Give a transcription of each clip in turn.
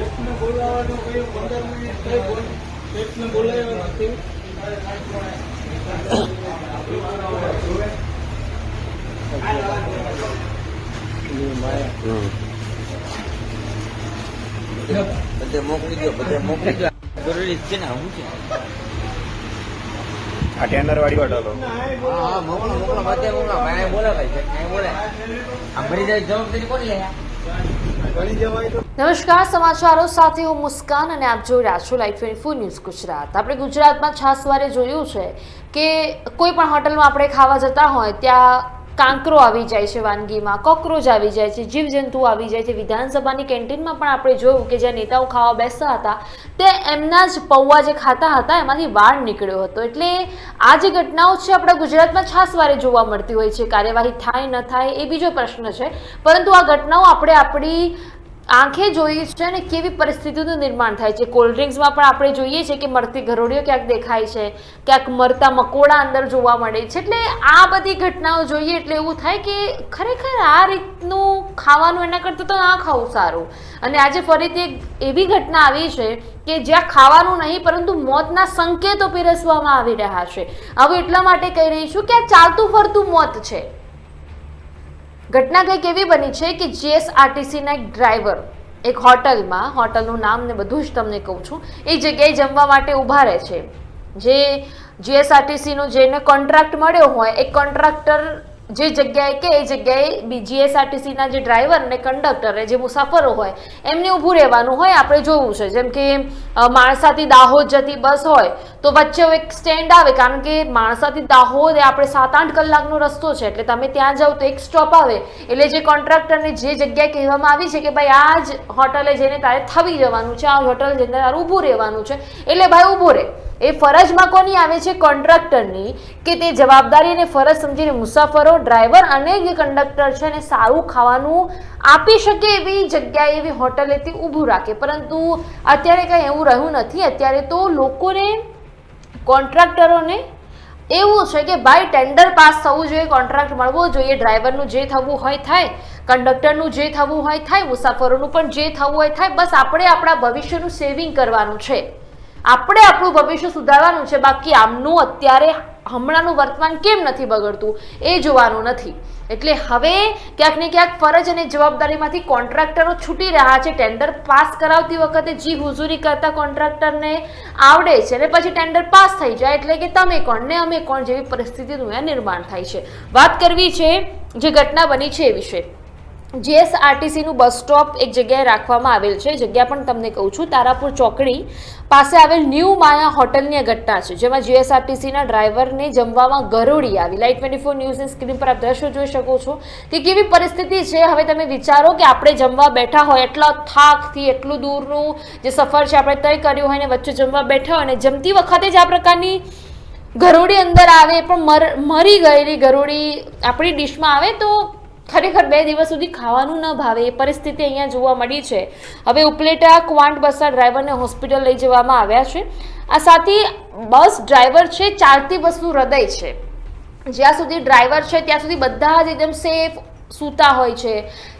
શેઠને બોલાવવાનું કહ્યું પંદર મિનિટ થઈ બોલ શેઠને બોલાવ્યો નથી. બધે મોકલી દો બધે મોકલી દો. જરૂરી છે ને હું છે? આ ટેન્ડર વાળી હોટલો હા હા મોકલો મોકલો બધે મોકલો. ભાઈ બોલે ભાઈ બોલે આ ભરી જાય જવાબદારી કોણ લે નમસ્કાર, સમાચારો સાથે હું મુસ્કાન અને આપ જોઈ રહ્યા છો live twenty four news Gujarat. આપણે ગુજરાતમાં છાસવારે જોયું છે કે કોઈ પણ હોટલમાં આપણે ખાવા જતા હોય, ત્યાં કાંકરો આવી જાય છે વાનગીમાં, કોકરોચ આવી જાય છે, જીવજંતુ આવી જાય છે. વિધાનસભાની કેન્ટીનમાં પણ આપણે જોયું કે જ્યાં નેતાઓ ખાવા બેસતા હતા, તે એમના જ પૌવા જે ખાતા હતા, એમાંથી વાળ નીકળ્યો હતો. એટલે આ જે ઘટનાઓ છે આપણા ગુજરાતમાં છાસવારે જોવા મળતી હોય છે. કાર્યવાહી થાય, ન થાય એ બીજો પ્રશ્ન છે. પરંતુ આ ઘટનાઓ આપણે આપણી આંખે જોઈએ છે ને કેવી પરિસ્થિતિનું નિર્માણ થાય છે? કોલ્ડ ડ્રિંક્સમાં પણ આપણે જોઈએ છીએ કે મરતી ઘરોડીઓ ક્યાંક દેખાય છે, ક્યાંક મરતા મકોડા અંદર જોવા મળે છે. એટલે આ બધી ઘટનાઓ જોઈએ એટલે એવું થાય કે ખરેખર આ રીતનું ખાવાનું એના કરતાં તો ના ખાવું સારું. અને આજે ફરીથી એક એવી ઘટના આવી છે કે જ્યાં ખાવાનું નહીં, પરંતુ મોતના સંકેતો પીરસવામાં આવી રહ્યા છે. હવે એટલા માટે કહી રહી છું કે આ ચાલતું ફરતું મોત છે. ઘટના કંઈક એવી બની છે કે જીએસઆરટીસીના એક ડ્રાઈવર એક હોટલમાં, હોટલનું નામ ને બધું જ તમને કહું છું, એ જગ્યાએ જમવા માટે ઊભા રહે છે. જે જીએસઆરટીસીનો જેને કોન્ટ્રાક્ટ મળ્યો હોય, એ કોન્ટ્રાક્ટર જે જગ્યાએ કે એ જગ્યાએ જીએસઆરટીસીના જે ડ્રાઈવર અને કંડક્ટર જે મુસાફરો હોય, એમને ઊભું રહેવાનું હોય, આપણે જોવું છે. જેમ કે માણસાથી દાહોદ જતી બસ હોય, તો વચ્ચે એક સ્ટેન્ડ આવે, કારણ કે માણસાથી દાહોદ એ આપણે સાત આઠ કલાકનો રસ્તો છે, એટલે તમે ત્યાં જાઓ તો એક સ્ટોપ આવે. એટલે જે કોન્ટ્રાક્ટરને જે જગ્યાએ કહેવામાં આવી છે કે ભાઈ, આ જ હોટલે જઈને તારે થવી જવાનું છે, આ હોટલ જઈને તારે ઊભું રહેવાનું છે, એટલે ભાઈ ઊભો રહે. એ ફરજમાં કોની આવે છે? કોન્ટ્રાક્ટરની. કે તે જવાબદારી અને ફરજ સમજીને મુસાફરો, ડ્રાઈવર અને જે કંડક્ટર છે એને સારું ખાવાનું આપી શકે એવી જગ્યાએ, એવી હોટલેથી ઊભું રાખે. પરંતુ અત્યારે કંઈ એવું રહ્યું નથી. અત્યારે તો લોકોને, કોન્ટ્રાક્ટરોને એવું છે કે ભાઈ, ટેન્ડર પાસ થવું જોઈએ, કોન્ટ્રાક્ટ મળવો જોઈએ. ડ્રાઈવરનું જે થવું હોય થાય, કંડક્ટરનું જે થવું હોય થાય, મુસાફરોનું પણ જે થવું હોય થાય. બસ આપણે આપણા ભવિષ્યનું સેવિંગ કરવાનું છે. આપણે આપણું ભવિષ્ય સુધારવાનું છે, બાકી આમનું અત્યારે હમણાંનું વર્તમાન કેમ નથી બગડતું, એ જોવાનું નથી. એટલે હવે ક્યાંક ને ક્યાંક ફરજ અને જવાબદારીમાંથી કોન્ટ્રાક્ટરો છૂટી રહ્યા છે, ટેન્ડર પાસ કરાવતી વખતે જી હુજુરી કરતા કોન્ટ્રાક્ટરને આવડે છે અને પછી ટેન્ડર પાસ થઈ જાય એટલે કે તમે કોણ ને અમે કોણ જેવી પરિસ્થિતિનું નિર્માણ થાય છે. વાત કરવી છે જે ઘટના બની છે એ વિશે. જીએસઆરટીસીનું બસ સ્ટોપ એક જગ્યાએ રાખવામાં આવેલ છે. જગ્યા પણ તમને કહું છું, તારાપુર ચોકડી પાસે આવેલ ન્યૂ માયા હોટલની આ ઘટના છે, જેમાં જીએસઆરટીસીના ડ્રાઈવરને જમવામાં ગરોળી આવી. લાઈટ ટ્વેન્ટી ફોર ન્યૂઝની સ્ક્રીન પર આપ દ્રશ્યો જોઈ શકો છો કે કેવી પરિસ્થિતિ છે. હવે તમે વિચારો કે આપણે જમવા બેઠા હોય, એટલા થાકથી, એટલું દૂરનું જે સફર છે આપણે તય કર્યું હોય ને વચ્ચે જમવા બેઠા હોય અને જમતી વખતે જ આ પ્રકારની ગરોળી અંદર આવે, પણ મર, મરી ગયેલી ગરોળી આપણી ડિશમાં આવે તો ખરેખર બે દિવસ સુધી ખાવાનું ન ભાવે એ પરિસ્થિતિ અહીંયા જોવા મળી છે. હવે ઉપલેટા, ક્વાંટ બસના ડ્રાઈવરને હોસ્પિટલ લઈ જવામાં આવ્યા છે. આ સાથે બસ ડ્રાઈવર છે ચાલતી બસનું હૃદય છે. જ્યાં સુધી ડ્રાઈવર છે, ત્યાં સુધી બધા જ એકદમ સેફ સૂતા હોય છે,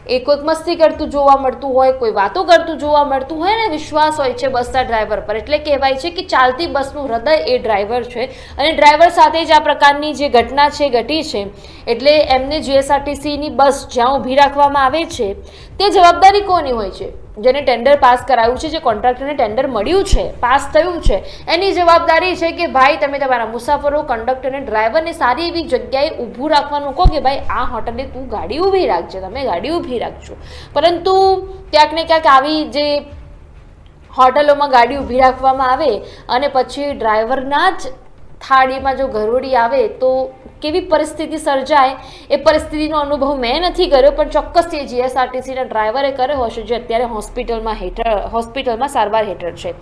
એ કોઈક મસ્તી કરતું જોવા મળતું હોય, કોઈ વાતો કરતું જોવા મળતું હોય ને વિશ્વાસ હોય છે બસના ડ્રાઈવર પર. એટલે કહેવાય છે કે ચાલતી બસનું હૃદય એ ડ્રાઈવર છે અને ડ્રાઈવર સાથે જ આ પ્રકારની જે ઘટના છે, ઘટી છે, એટલે એમને જીએસઆરટીસીની બસ જ્યાં ઊભી રાખવામાં આવે છે તે જવાબદારી કોની હોય છે? જેને ટેન્ડર પાસ કરાવ્યું છે, જે કોન્ટ્રાક્ટરને ટેન્ડર મળ્યું છે પાસ થયું છે, એની જવાબદારી છે કે ભાઈ, તમે તમારા મુસાફરો કંડક્ટર અને ડ્રાઈવરને સારી એવી જગ્યાએ ઊભું રાખવાનું કહો કે ભાઈ, આ હોટલે તું ગાડી ઊભી રાખજે, તમે ગાડી ઊભી રાખજો. પરંતુ ક્યાંક ને ક્યાંક આવી જે હોટલોમાં ગાડી ઊભી રાખવામાં આવે અને પછી ડ્રાઈવરના જ થાળીમાં જો ઘરોડી આવે તો કેવી પરિસ્થિતિ સર્જાય એ પરિસ્થિતિનો અનુભવ મેં નથી કર્યો, પણ ચોક્કસથી જીએસઆરટીસીના ડ્રાઈવરે કર્યો હશે, જે અત્યારે હોસ્પિટલમાં હેઠળ હોસ્પિટલમાં સારવાર હેઠળ છે.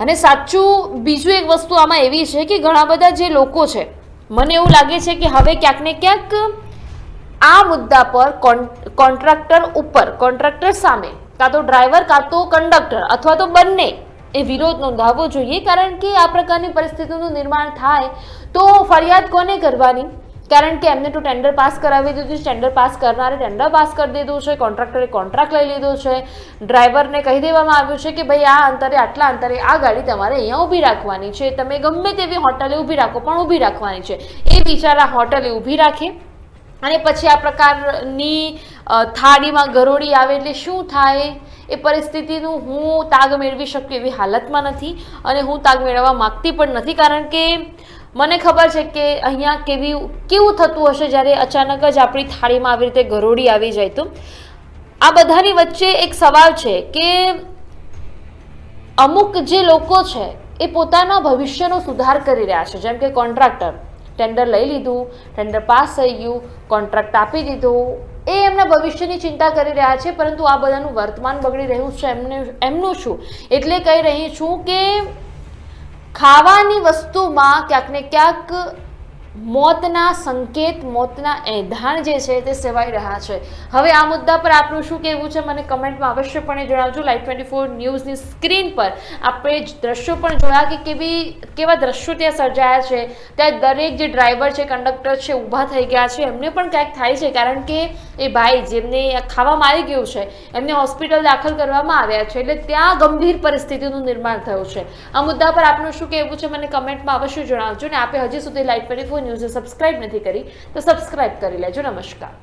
અને સાચું, બીજું એક વસ્તુ આમાં એવી છે કે ઘણા બધા જે લોકો છે, મને એવું લાગે છે કે હવે ક્યાંક ને ક્યાંક આ મુદ્દા પર કોન્ટ્રાક્ટર ઉપર, કોન્ટ્રાક્ટર સામે, કાં તો ડ્રાઈવર કાં તો કંડક્ટર અથવા તો બંને એ વિરોધ નોંધાવવો જોઈએ, કારણ કે આ પ્રકારની પરિસ્થિતિનું નિર્માણ થાય તો ફરિયાદ કોને કરવાની? કારણ કે એમને તો ટેન્ડર પાસ કરાવી દીધું છે ટેન્ડર પાસ કરનારે ટેન્ડર પાસ કરી દીધું છે કોન્ટ્રાક્ટરે કોન્ટ્રાક્ટ લઈ લીધો છે. ડ્રાઈવરને કહી દેવામાં આવ્યું છે કે ભાઈ, આ અંતરે, આટલા અંતરે આ ગાડી તમારે અહીંયા ઊભી રાખવાની છે. તમે ગમે તેવી હોટલે ઊભી રાખો, પણ ઊભી રાખવાની છે. એ બિચારા હોટલે ઊભી રાખે અને પછી આ પ્રકારની થાળીમાં ગરોળી આવે એટલે શું થાય? એ પરિસ્થિતિનું હું તાગ મેળવી શકું એવી હાલતમાં નથી અને હું તાગ મેળવવા માગતી પણ નથી કારણ કે મને ખબર છે કે અહીંયા કેવી કેવું થતું હશે જ્યારે અચાનક જ આપણી થાળીમાં આવી રીતે ગરોળી આવી જાય તો. આ બધાની વચ્ચે એક સવાલ છે કે અમુક જે લોકો છે એ પોતાના ભવિષ્યનો સુધાર કરી રહ્યા છે. જેમ કે કોન્ટ્રાક્ટર, ટેન્ડર લઈ લીધું, ટેન્ડર પાસ થઈ ગયું, કોન્ટ્રાક્ટ આપી દીધો એ એમના ભવિષ્યની ચિંતા કરી રહ્યા છે, પરંતુ આ બધાનું વર્તમાન બગડી રહ્યું છે. એમને, એમનું શું? એટલે કહી રહી છું કે ખાવાની વસ્તુમાં ક્યાંક ને ક્યાંક મોતના સંકેત, મોતના એંધાણ જે છે તે સેવાઈ રહ્યા છે. હવે આ મુદ્દા પર આપનું શું કહેવું છે મને કમેન્ટમાં અવશ્યપણે જણાવજો. લાઈવ ટ્વેન્ટી ફોર ન્યૂઝની સ્ક્રીન પર આપણે દ્રશ્યો પણ જોયા કે કેવી, કેવા દ્રશ્યો ત્યાં સર્જાયા છે. ત્યાં દરેક જે ડ્રાઈવર છે, કંડક્ટર છે, ઊભા થઈ ગયા છે. એમને પણ ક્યાંક થાય છે, કારણ કે એ ભાઈ જેમને ખાવામાં આવી ગયું છે, એમને હોસ્પિટલ દાખલ કરવામાં આવ્યા છે, એટલે ત્યાં ગંભીર પરિસ્થિતિનું નિર્માણ થયું છે. આ મુદ્દા પર આપનું શું કહેવું છે મને કમેન્ટમાં અવશ્ય જણાવજો ને આપે હજી સુધી લાઈવ ટ્વેન્ટી ફોર ન્યૂઝને સબસ્ક્રાઇબ નથી કરી તો સબસ્ક્રાઇબ કરી લેજો. નમસ્કાર.